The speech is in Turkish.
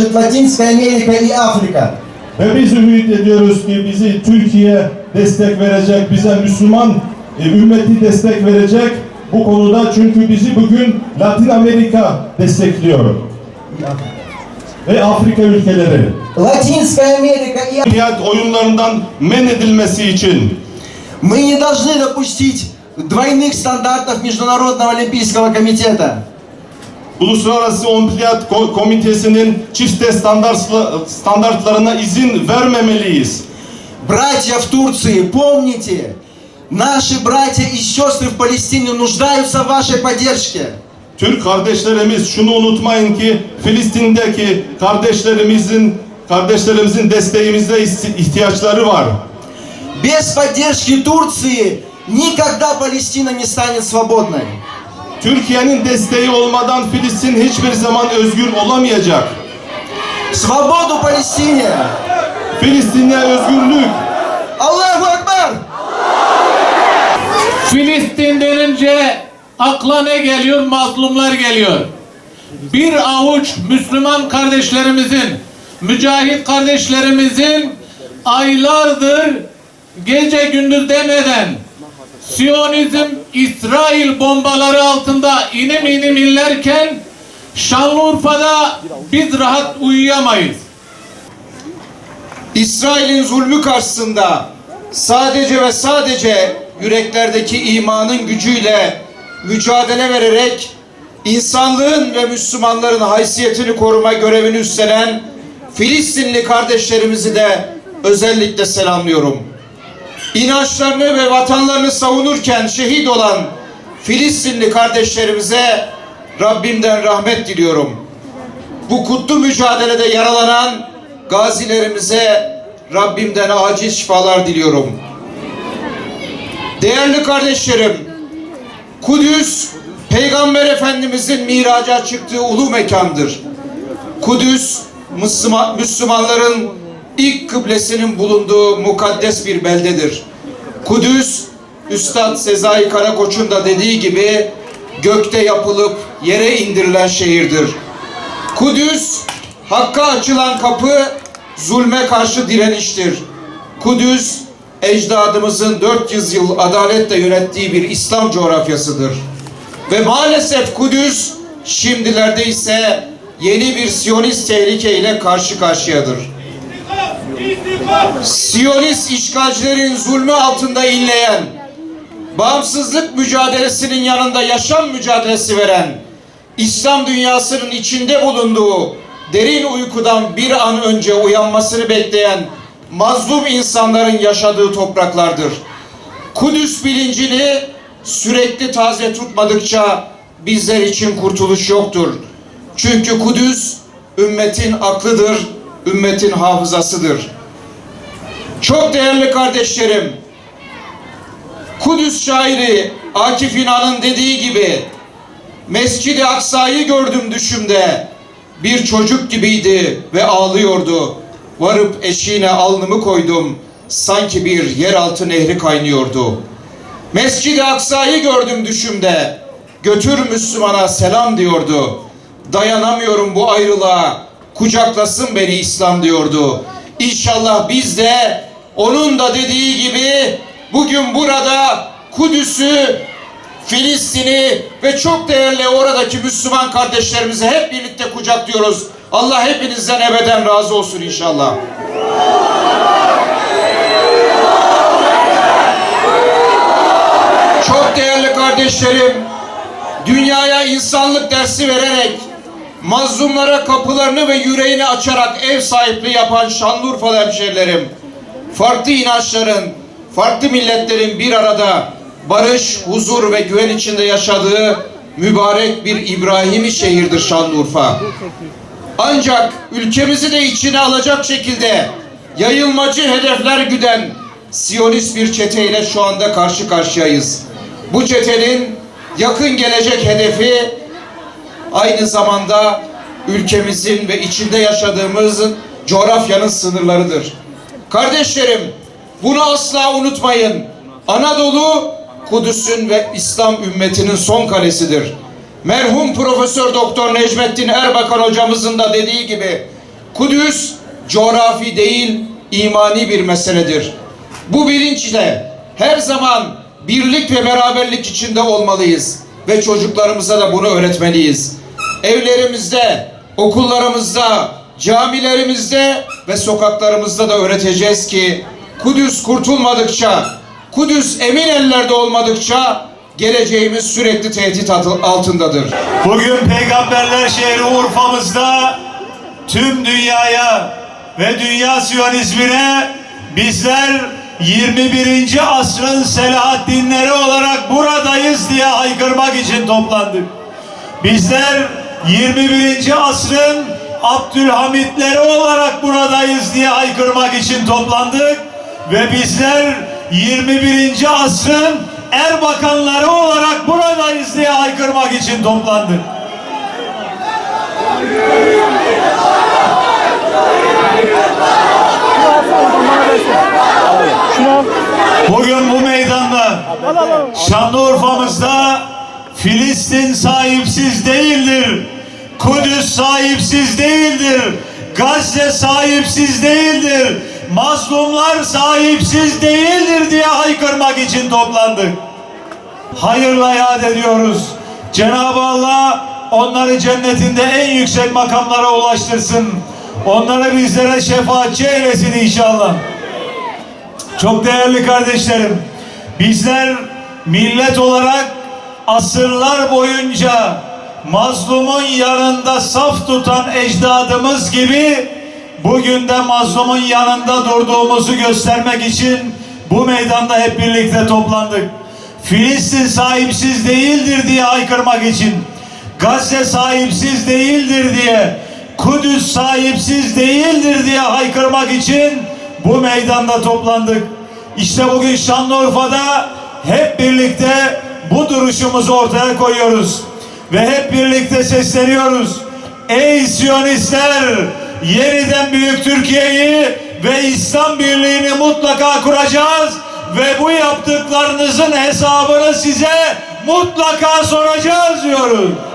поддержит Латинская Америка и Африка. Ve biz ümit ediyoruz ki bizi Türkiye destek verecek, bize Müslüman e, ümmeti destek verecek bu konuda çünkü bizi bugün Latin Amerika destekliyor ve Afrika ülkeleri. Латинская Америка и Olimpiyat oyunlarından men edilmesi için Мы не должны допустить двойных стандартов Международного Олимпийского комитета. Uluslararası Olimpiyat Ko- Komitesi'nin çifte standartla- standartlarına izin vermemeliyiz. Братья в Турции, помните, наши братья и сестры в Палестине нуждаются в вашей поддержке. Türk kardeşlerimiz şunu unutmayın ki Filistin'deki kardeşlerimizin kardeşlerimizin desteğimize is- ihtiyaçları var. Без поддержки Турции никогда Палестина не станет свободной. Türkiye'nin desteği olmadan Filistin hiçbir zaman özgür olamayacak. Свободу Палестине! Filistin'e özgürlük, Аллаху Акбар! Filistin denince akla ne geliyor? Mazlumlar geliyor. Bir avuç Müslüman kardeşlerimizin, mücahit kardeşlerimizin aylardır gece gündüz demeden Siyonizm İsrail bombaları altında inim inim inlerken Şanlıurfa'da biz rahat uyuyamayız. İsrail'in zulmü karşısında sadece ve sadece yüreklerdeki imanın gücüyle mücadele vererek insanlığın ve Müslümanların haysiyetini koruma görevini üstlenen Filistinli kardeşlerimizi de özellikle selamlıyorum. İnançlarını ve vatanlarını savunurken şehit olan Filistinli kardeşlerimize Rabbimden rahmet diliyorum bu kutlu mücadelede yaralanan gazilerimize Rabbimden acil şifalar diliyorum. Değerli kardeşlerim, Kudüs Peygamber Efendimizin miraca çıktığı ulu mekandır. Kudüs Müslüman, Müslümanların ilk kıblesinin bulunduğu mukaddes bir beldedir. Kudüs Üstad Sezai Karakoç'un da dediği gibi gökte yapılıp yere indirilen şehirdir. Kudüs hakka açılan kapı zulme karşı direniştir. Kudüs ecdadımızın 400 yıl adaletle yönettiği bir İslam coğrafyasıdır. Ve maalesef Kudüs şimdilerde ise yeni bir Siyonist tehlike ile karşı karşıyadır. Siyonist işgalcilerin zulmü altında inleyen, bağımsızlık mücadelesinin yanında yaşam mücadelesi veren, İslam dünyasının içinde bulunduğu derin uykudan bir an önce uyanmasını bekleyen mazlum insanların yaşadığı topraklardır. Kudüs bilincini sürekli taze tutmadıkça bizler için kurtuluş yoktur. Çünkü Kudüs ümmetin aklıdır, ümmetin hafızasıdır. Çok değerli kardeşlerim, Kudüs şairi Akif İnan'ın dediği gibi Mescid-i Aksa'yı gördüm düşümde. Bir çocuk gibiydi ve ağlıyordu. Varıp eşiğine alnımı koydum. Sanki bir yeraltı nehri kaynıyordu. Mescid-i Aksa'yı gördüm düşümde. Götür Müslümana selam diyordu. Dayanamıyorum bu ayrılığa. Kucaklasın beni İslam diyordu. İnşallah biz de onun da dediği gibi bugün burada Kudüs'ü Filistin'i ve çok değerli oradaki Müslüman kardeşlerimizi hep birlikte kucaklıyoruz. Allah hepinizden ebeden razı olsun inşallah. Çok değerli kardeşlerim, dünyaya insanlık dersi vererek, mazlumlara kapılarını ve yüreğini açarak ev sahipliği yapan Şanlıurfalı hemşerilerim, farklı inançların, farklı milletlerin bir arada barış, huzur ve güven içinde yaşadığı mübarek bir İbrahimi şehirdir Şanlıurfa. Ancak ülkemizi de içine alacak şekilde yayılmacı hedefler güden Siyonist bir çeteyle şu anda karşı karşıyayız. Bu çetenin yakın gelecek hedefi aynı zamanda ülkemizin ve içinde yaşadığımız coğrafyanın sınırlarıdır. Kardeşlerim bunu asla unutmayın. Anadolu Kudüs'ün ve İslam ümmetinin son kalesidir. Merhum Profesör Doktor Necmettin Erbakan hocamızın da dediği gibi Kudüs coğrafi değil, imani bir meseledir. Bu bilinçle her zaman birlik ve beraberlik içinde olmalıyız ve çocuklarımıza da bunu öğretmeliyiz. Evlerimizde, okullarımızda, camilerimizde ve sokaklarımızda da öğreteceğiz ki Kudüs kurtulmadıkça, Kudüs emin ellerde olmadıkça geleceğimiz sürekli tehdit altı- altındadır. Bugün Peygamberler şehri Urfa'mızda tüm dünyaya ve dünya siyonizmine bizler 21. asrın Selahaddinleri olarak buradayız diye haykırmak için toplandık. Bizler 21. asrın Abdülhamitleri olarak buradayız diye haykırmak için toplandık ve bizler 21. asrın Erbakanları olarak buradayız diye haykırmak için toplandık. Bugün bu meydanda Şanlıurfa'mızda Filistin sahipsiz değildir. Kudüs sahipsiz değildir. Gazze sahipsiz değildir. Mazlumlar sahipsiz değildir diye haykırmak için toplandık. Hayırla yad ediyoruz. Cenab-ı Allah onları cennetinde en yüksek makamlara ulaştırsın. Onları bizlere şefaatçi eylesin inşallah. Çok değerli kardeşlerim, bizler millet olarak asırlar boyunca mazlumun yanında saf tutan ecdadımız gibi bugün de mazlumun yanında durduğumuzu göstermek için bu meydanda hep birlikte toplandık. Filistin sahipsiz değildir diye haykırmak için, Gazze sahipsiz değildir diye, Kudüs sahipsiz değildir diye haykırmak için bu meydanda toplandık. İşte bugün Şanlıurfa'da hep birlikte bu duruşumuzu ortaya koyuyoruz. Ve hep birlikte sesleniyoruz. Ey Siyonistler! Yeniden Büyük Türkiye'yi ve İslam Birliği'ni mutlaka kuracağız. Ve bu yaptıklarınızın hesabını size mutlaka soracağız diyoruz.